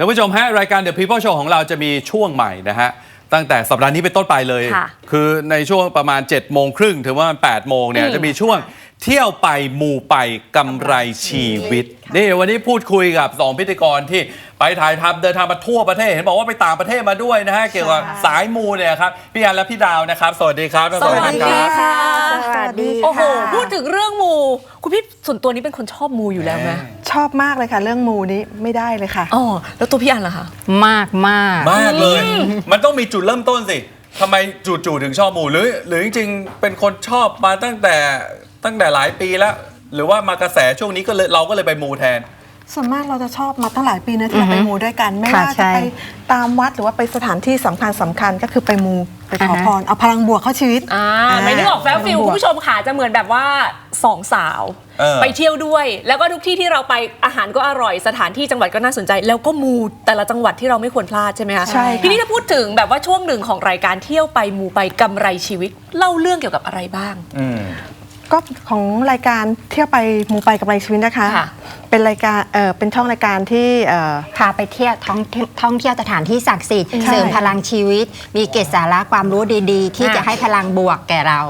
ท่านผู้ชมฮะรายการ The People Show ของเราจะมีช่วงใหม่นะฮะ ตั้งแต่สัปดาห์นี้เป็นต้นไปเลย ค่ะคือในช่วงประมาณ7โมงครึ่งถึงว่ามัน8โมงเนี่ยอืม จะมีช่วง เที่ยวไปหมู่ไปกำไรชีวิต นี่วันนี้พูดคุยกับ2พิธีกรที่ไปถ่ายทำเดินทางมาทั่วประเทศ เห็นบอกว่าไปต่างประเทศมาด้วยนะฮะ เกี่ยวกับสายมูเนี่ยครับ พี่อันและพี่ดาวนะครับ สวัสดีครับทั้งสองวัสท่านดีครับ ค่ะสวัสดีค่ะ โอ้โห พูดถึงเรื่องมู คุณพี่ส่วนตัวนี้เป็นคนชอบมูอยู่แล้วไหมชอบมากเลยค่ะ เรื่องมูนี้ไม่ได้เลยค่ะ อ๋อ แล้วตัวพี่อันล่ะคะ มากมากมากเลย มันต้องมีจุดเริ่มต้นสิทำไมจู่ๆถึงชอบหมูหรือ หรือจริงๆเป็นคนชอบมาตั้งแต่ ตั้งแต่หลายปีแล้ว หรือว่ามากระแสช่วงนี้ก็เลยเราก็เลยไปมูแทน ส่วนมากเราจะชอบมาตั้งหลายปีนะที่เราไปมูด้วยกัน ไม่ค่ะว่าจะใช่ไปตามวัดหรือว่าไปสถานที่สำคัญสำคัญก็คือไปมูไปขอพรเอาพลังบวกเข้าชีวิตอ่าไม่นึกออกแฟลฟิลคุณผู้ชมค่ะจะเหมือนแบบว่าสองสาว เออ ไปเที่ยวด้วย แล้วก็ทุกที่ที่เราไปอาหารก็อร่อยสถานที่จังหวัดก็น่าสนใจ แล้วก็มูแต่ละจังหวัดที่เราไม่ควรพลาดใช่ไหมคะใช่ค่ะ ทีนี้ถ้าพูดถึงแบบว่าช่วงหนึ่งของรายการเที่ยวไปมูไปกำไรชีวิต เล่าเรื่องเกี่ยวกับอะไรบ้าง อืม ก็ของรายการเที่ยวไปมูไปกับไรชีวิตนะคะ ค่ะ เป็นรายการเออเป็นช่องรายการที่เอ่อพาไปเที่ยวท่องเที่ยวท่องเที่ยวสถานที่ศักดิ์สิทธิ์ใช่เสริมพลังชีวิต มีเกจสาระความรู้ดีๆ ที่อะ จะให้พลังบวกแก่เรา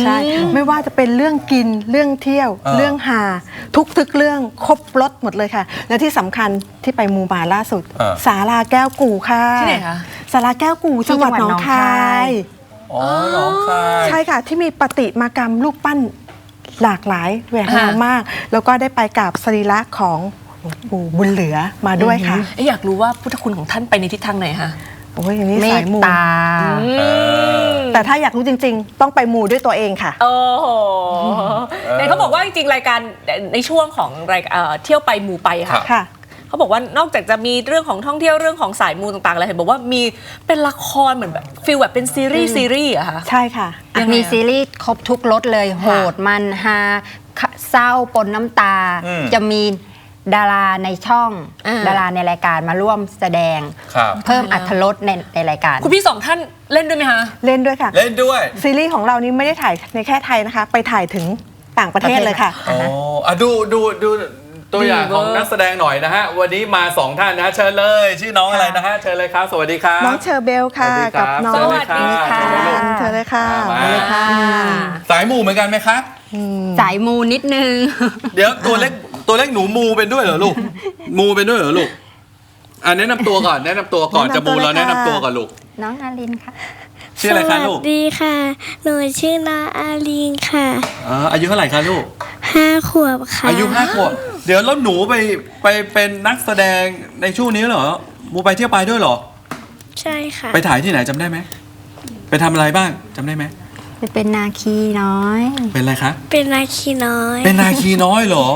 ใช่ไม่ว่าจะเป็นเรื่องกินเรื่องเที่ยวอ่าเรื่องหาทุกทึกเรื่องครบรถหมดเลยค่ะ และที่สำคัญที่ไปมูมาล่าสุดอ่าสาราแก้วกู่ค่ะที่ไหนคะสาราแก้วกู่จังหวัดหนองคาย อ๋อน้องคาย ใช่ค่ะ ที่มีปฏิมากรรมรูปปั้นหลากหลายแหวกแนวค่ะมาก แล้วก็ได้ไปกับสรีระของหลวงปู่บุญเหลือมาด้วยค่ะเอ๊ะอยากรู้ว่าพุทธคุณของท่านไปในทิศทางไหนคะโอ้ยอย่างนี้เมสาตยมูตาแต่ถ้าอยากรู้จริง ๆ ต้องไปมูด้วยตัวเองค่ะ โอ้โหแต่เขาบอกว่าจริงๆรายการในช่วงของรายเอ่อเที่ยวไปหมู่ไปค่ะค่ะ เขาบอกว่านอกจากจะมีเรื่องของท่องเที่ยวเรื่องของสายมูต่างๆแล้วเห็นบอกว่ามีเป็นละครเหมือนแบบฟิลแบบเป็นซีรีส์ซีรีส์อะค่ะ ใช่ค่ะ ยังไงมีอะซีรีส์ครบทุกรสเลย โหดมันฮาเศร้าปนน้ำตา อืม จะมีดาราในช่อง อ่า ดาราในรายการมาร่วมแสดง ครับ เพิ่มอัตรสในในรายการ คุณพี่สองท่านเล่นด้วยไหมคะ เล่นด้วยค่ะ เล่นด้วยซีรีส์ของเรานี้ไม่ได้ถ่ายในแค่ไทยนะคะ ไปถ่ายถึงต่างประเทศเลยค่ะอ๋ออะดูดูดู ตัวอย่างดีเวอร์ของนักแสดงหน่อยนะฮะ วันนี้มาสองท่านนะเชิญเลย ชื่อน้องอะไรนะฮะเชิญเลยครับ สวัสดีครับ น้องเชอร์เบลค่ะ สวัสดีครักับน้องสวัสดีค่ะเธอเลยค่ะมามาเลยค่ะ สายมูเหมือนกันไหมครับสายมูนิดนึง เดี๋ยวตัวเล็กตัวเล็กหนูมูเป็นด้วยเหรอลูก มูเป็นด้วยเหรอลูกอะแนะนำตัวก่อนแนะนำตัวก่อนแนะนำจะมูตัวเลยเราแนะนำค่ะตัวก่อนลูกน้องอารินค่ะ ชื่ออะไรคะลูกสวัสดีค่ะ หนูชื่อนาอาลีนค่ะอ๋ออายุเท่าไหร่คะลูกห้าขวบค่ะอายุห้าขวบเดี๋ยวแล้วหนูไปไปเป็นนักแสดงในช่วงนี้เหรอมูไปเที่ยวไปด้วยเหรอ ใช่ค่ะ ไปถ่ายที่ไหนจำได้ไหมไปทำอะไรบ้างจำได้ไหมไปเป็นนาคีน้อย เป็นอะไรคะ เป็นนาคีน้อย เป็นนาคีน้อยเหรอ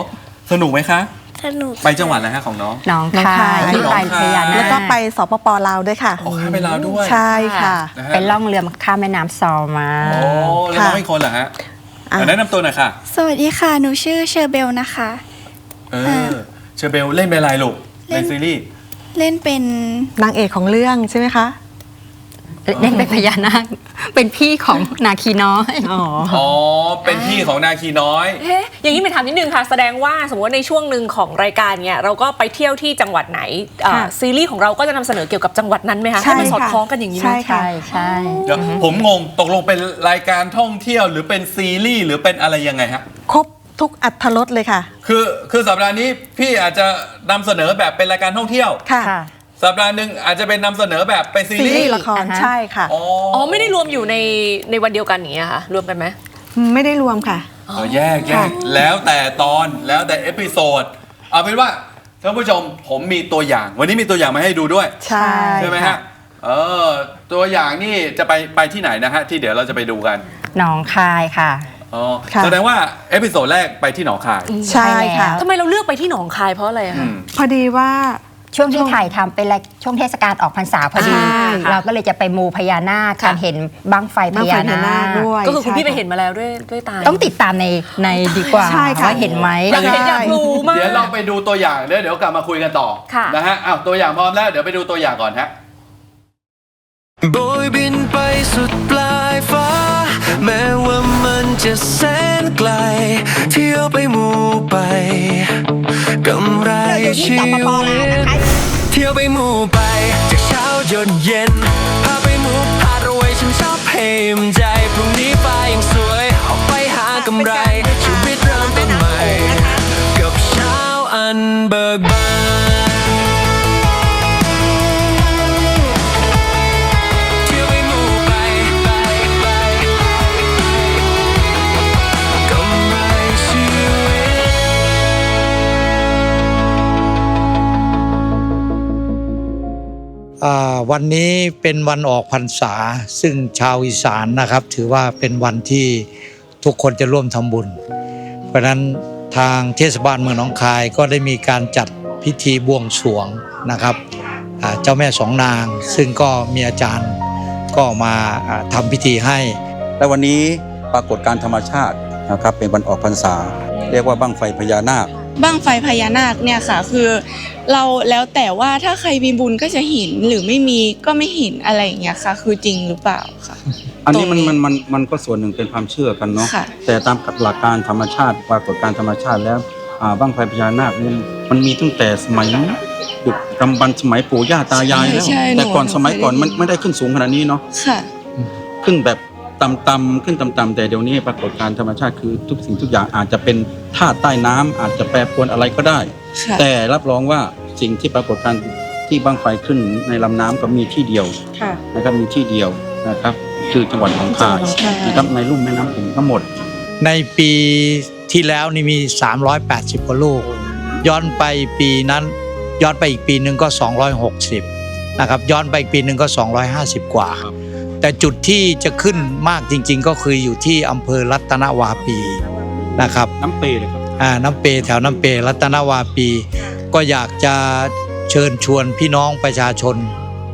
สนุกไหมคะ สนุก ไปจังหวัดอะไรฮะของน้องน้องน้องคาคายยที่ไปพญานาคแล้วก็ไปสปปลาวด้วยค่ะ โอ้ยไปลาวด้วยใช่ค่ะ นะฮะไปล่องเรือข้ามแม่น้ำซอลมา โอ้แล้วน้องอีกคนเหรอฮะอะแนะนำตัวหน่อยค่ะ สวัสดีค่ะ หนูชื่อเชอร์เบลนะคะ เออเชอร์เบลเล่นเป็นอะไรลูกเล่ในน ซีรีส์ เล่นเป็นนางเอกของเรื่องใช่ไหมคะ เล่นเป็นพญานาคเป็นพี่ของนาคีน้อยอ๋ออ๋อ เป็นพี่ของนาคีน้อยเอ๊ะอย่างนี้ไปถามนิดนึงค่ะ แสดงว่าสมมติว่าในช่วงหนึ่งของรายการเนี่ยเราก็ไปเที่ยวที่จังหวัดไหนเอ่อค่ะซีรีส์ของเราก็จะนำเสนอเกี่ยวกับจังหวัดนั้นไหมคะใช่ให้มันสอดค่ะ คล้องกันอย่างนี้ไหม ใช่ค่ะ ใช่ใช่เดี๋ยวผมงงตกลงเป็นรายการท่องเที่ยวหรือเป็นซีรีส์หรือเป็นอะไรยังไงฮะ ครบทุกอัตรสเลยค่ะ คือคือสัปดาห์นี้พี่อาจจะนำเสนอแบบเป็นรายการท่องเที่ยว ค่ะ ค่ะ สัปดาห์หนึ่งอาจจะเป็นนำเสนอแบบเป็นซีซีรีรีส์ส์ละครอ่าฮะ ใช่ค่ะ อ๋ออ๋อไม่ได้รวมอยู่ในในวันเดียวกันอย่างเงี้ยค่ะรวมกันไหม ไม่ได้รวมค่ะ อ๋อแยกแยค่ะกแล้วแต่ตอนแล้วแต่เอพิโซดเอาเป็นว่าท่านผู้ชมผมมีตัวอย่าง วันนี้มีตัวอย่างมาให้ดูด้วย ใช่ ใช่ไหมค่ะ ฮะเออตัวอย่างนี่จะไปไปที่ไหนนะฮะที่เดี๋ยวเราจะไปดูกันหนองคายค่ะอ๋อค่ะ แสดงว่าเอพิโซดแรกไปที่หนองคายใช่ค่ะ ทำไมเราเลือกไปที่หนองคายเพราะอะไรอะอืคะม พอดีว่า ช่วงที่ถ่ายทำเป็นรายช่วงเทศกาลออกพรรษาพอดี ใช่เราก็เลยจะไปมูพญานาคค่ะการเห็นบั้งไฟพบ้างไฟญาพญานานาคคด้วย ก็คือคุณพี่ไปใช่ะเห็นมาแล้วด้วยด้วยตา ต้องติดตามในในดีกว่าใช่ค่ะ ว่าเห็นไหม อยากเห็นอยากรู้มาก เดี๋ยวเราไปดูตัวอย่างเดี๋ยวเดี๋ยวกลับมาคุยกันต่อค่ะ นะฮะอ้าวตัวอย่างพร้อมแล้วเดี๋ยวไปดูตัวอย่างก่อนฮะ โบยบินไปสุดปลายฟ้า แม้ว่ามัน จะแสนไกล เที่ยวไปมู่ไปกำไรชีวิตเที่ยวไปมู่ไปจากเช้าจนเย็น วันนี้เป็นวันออกพรรษา ซึ่งชาวอีสานนะครับ ถือว่าเป็นวันที่ทุกคนจะร่วมทำบุญ เพราะฉะนั้นทางเทศบาลเมืองหนองคายก็ได้มีการจัดพิธีบวงสรวงนะครับเจ้าแม่สองนาง ซึ่งก็มีอาจารย์ก็มาอ่าทำพิธีให้ และวันนี้ปรากฏการธรรมชาตินะครับเป็นวันออกพรรษา เรียกว่าบั้งไฟพญานาค บ้างไฟพญานาคเนี่ยค่ะ คือเราแล้วแต่ว่าถ้าใครมีบุญก็จะเห็นหรือไม่มีก็ไม่เห็นอะไรอย่างเงี้ยค่ะ คือจริงหรือเปล่าค่ะ อันนี้มันตรงนี้มันมันมันก็ส่วนหนึ่งเป็นความเชื่อกันเนาะค่ะ แต่ตามหลักการธรรมชาติปรากฏการณ์ธรรมชาติแล้วอ่าบั้งไฟพญานาคนี่มันมีตั้งแต่สมัยดึกดำบรรพ์สมัยปู่ย่าตายายแล้วใช่ใช่แต่ก่อนหนูสมัยก่อนเคยได้มันยิน ไม่ได้ขึ้นสูงขนาดนี้เนาะค่ะ ขึ้นแบบ ต่ำๆขึ้นต่ำๆแต่เดี๋ยวนี้ปรากฏการณ์ธรรมชาติคือทุกสิ่งทุกอย่างอาจจะเป็นธาตุใต้น้ำอาจจะแปรปรวนอะไรก็ได้ ค่ะ แต่รับรองว่าสิ่งที่ปรากฏการณ์ที่บั้งไฟขึ้นในลำน้ำก็มีที่เดียวค่ะ นะครับมีที่เดียวนะครับ คือจังหวัดหนองคายจังหวัดหนองคาย นะครับในลุ่มแม่น้ำโขงทั้งหมด ในปีที่แล้วนี่มี 380 กว่าลูก ย้อนไปปีนั้น ย้อนไปอีกปีหนึ่งก็ 260 นะครับ ย้อนไปอีกปีหนึ่งก็ 250 กว่า ครับ แต่จุดที่จะขึ้นมากจริง ๆ ก็คืออยู่ที่อำเภอรัตนวาปีนะครับน้ำเปเลยครับอ่าน้ำเปแถวน้ำเปรัตนวาปี ก็อยากจะเชิญชวนพี่น้องประชาชน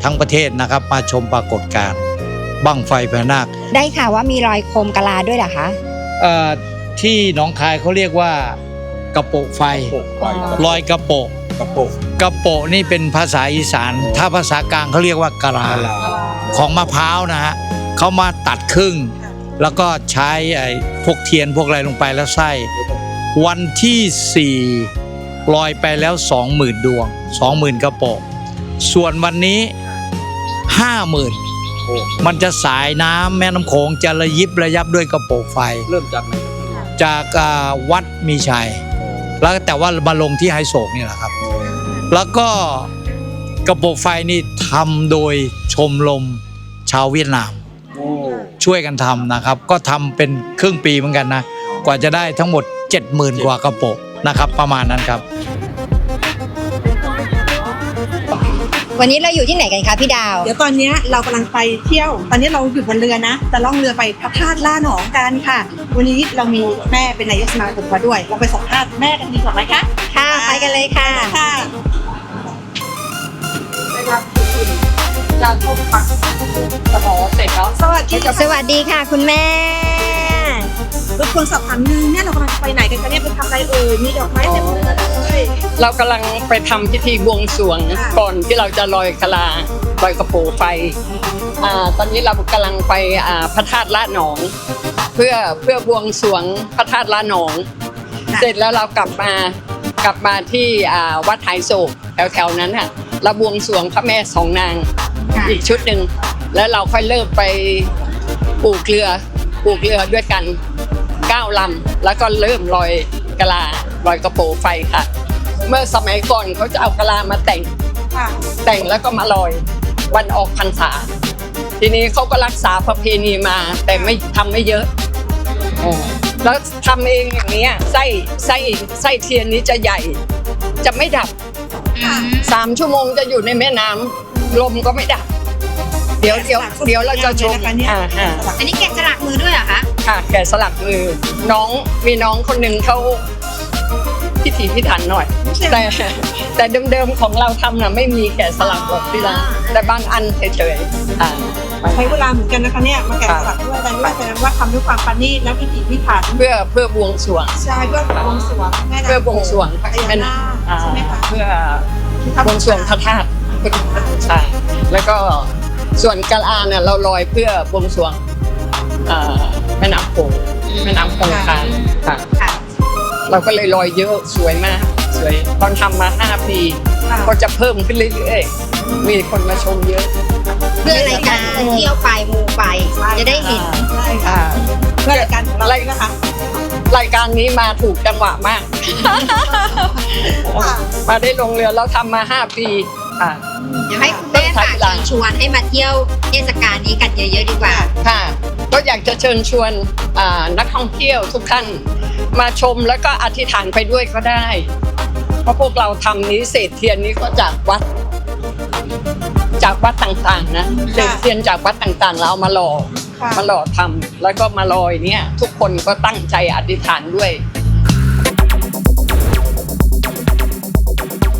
ทั้งประเทศนะครับ มาชมปรากฏการณ์บั้งไฟพญานาคได้ข่าวว่ามีรอยโคมกะลาด้วยเหรอคะเอ่อที่หนองคายเขาเรียกว่ากระโปะไฟ ลอยกระโปะ กระโปงกระโปะนี่เป็นภาษาอีสาน ถ้าภาษากลางเขาเรียกว่ากะลาของมะพร้าวนะฮะเขามาตัดครึ่ง แล้วก็ใช้ไอ้พวกเทียนพวกอะไรลงไปแล้วไส้ วันที่4ลอยไปแล้ว20,000ดวง20,000กระโปะส่วนวันนี้50,000มันจะสายน้ำแม่น้ำโขงจะระยิบระยับด้วยกระโปะไฟ เริ่มจากไหนจากอ่าวัดมีชัย แล้วแต่ว่ามาลงที่ไฮโศกนี่แหละครับ แล้วก็กระโปรงไฟนี่ทำโดยชมรมชาวเวียดนาม ช่วยกันทำนะครับ ก็ทำเป็นครึ่งปีเหมือนกันนะ กว่าจะได้ทั้งหมด 70,000 กว่ากระโปรงนะครับ ประมาณนั้นครับ วันนี้เราอยู่ที่ไหนกันคะพี่ดาว เดี๋ยวตอนเนี้ยเรากำลังไปเที่ยว ตอนนี้เราอยู่บนเรือนะจะล่องเรือไปพระธาตุล่าหนองกันค่ะ วันนี้เรามีแม่เป็นนายกสมาคมมาด้วย เราไปสัมภาษณ์แม่กันดีกว่าไหมคะค่ะไปกันเลยค่ะ ค่ะสวัสดีค่ะสวัสดีค่ะ คุณแม่ รบกวนสอบถามนึงเนี่ยเรากำลังจะไปไหนกันคะเนี่ยไปทำอะไรเอ่ยมีดอกไม้เต็มเรือเลยเรากำลังไปทำพิธีบวงสรวงค่ะก่อนที่เราจะลอยกะลาลอยกระโปรงไฟอ่าตอนนี้เรากำลังไปอ่าพระธาตุละหนอง เพื่อเพื่อบวงสรวงพระธาตุละหนอง เสร็จแล้วเรากลับมากลับมาที่อ่าวัดไหโศกแถวๆนั้นค่ะเราบวงสรวงพระแม่สองนางอีกชุดหนึ่งแล้วเราค่อยเริ่มไปปลูกเรือปลูกเรือด้วยกัน เก้าลำแล้วก็เริ่มลอยกะลาลอยกระโปรงไฟค่ะ เมื่อสมัยก่อนเขาจะเอากะลามาแต่งค่ะแต่งแล้วก็มาลอยวันออกพรรษา ทีนี้เขาก็รักษาประเพณีมา แต่ไม่ทำไม่เยอะเออแล้วทำเองอย่างเนี้ยไส้ไส้ไส้เทียนนี้จะใหญ่ จะไม่ดับสามชั่วโมงจะอยู่ในแม่น้ำลมก็ไม่ดับ เดี๋ยวเดี๋ยวเดี๋ยวเราจะชมอ่าฮะอันนี้แกะสลักมือด้วยเหรอคะ ค่ะแกะสลักมือ น้องมีน้องคนหนึ่งเขาพิถีพิถันหน่อย แต่แต่เดิมๆของเราทำน่ะไม่มีแกะสลักหรอกพี่ละแต่บางอันเฉยๆอ่าใช้เวลาเหมือนกันนะคะเนี่ยมาแกะสลักด้วยแต่ว่าแสดงว่าทำด้วยความปราณีตและพิถีพิถันเพื่อเพื่อบวงสรวง ใช่เพื่อบวงสรวงแม่นางเพื่อบวงสรวงพญานาคอ่าใช่ไหมคะเพื่อบวงสรวงพระธาตุใช่แล้วก็ส่วนกะลาเนี่ยเราลอยเพื่อบวงสรวง อ่าแม่น้ำโขงแม่น้ำคงคาค่ะ เราก็เลยลอยเยอะสวยมาก สวยวยตอนทำมา5ปีก็จะเพิ่มขึ้นเรื่อยๆมีคนมาชมเยอะเพื่อรายการเที่ยวไปมูไป จะได้เห็น ใช่ค่ะอ่าเพื่อรายการของเราด้วยนะคะรายการนี้มาถูกจังหวะมากมาได้ลงเรือเราทำมา5ปีค่ะ เดี๋ยวให้คุณแม่ฝากเชิญชวนให้มาเที่ยวเทศกาลนี้กันเยอะๆดีกว่า ค่ะ ก็อยากจะเชิญชวนอ่านักท่องเที่ยวทุกท่าน มาชมแล้วก็อธิษฐานไปด้วยก็ได้ เพราะพวกเราทำนี้เศษเทียนนี้ก็จากวัด จากวัดต่างๆนะเศษเทียนจากวัดต่างๆ เราเอามาหล่อค่ะ มาหล่อทำแล้วก็มาลอยเนี่ย ทุกคนก็ตั้งใจอธิษฐานด้วย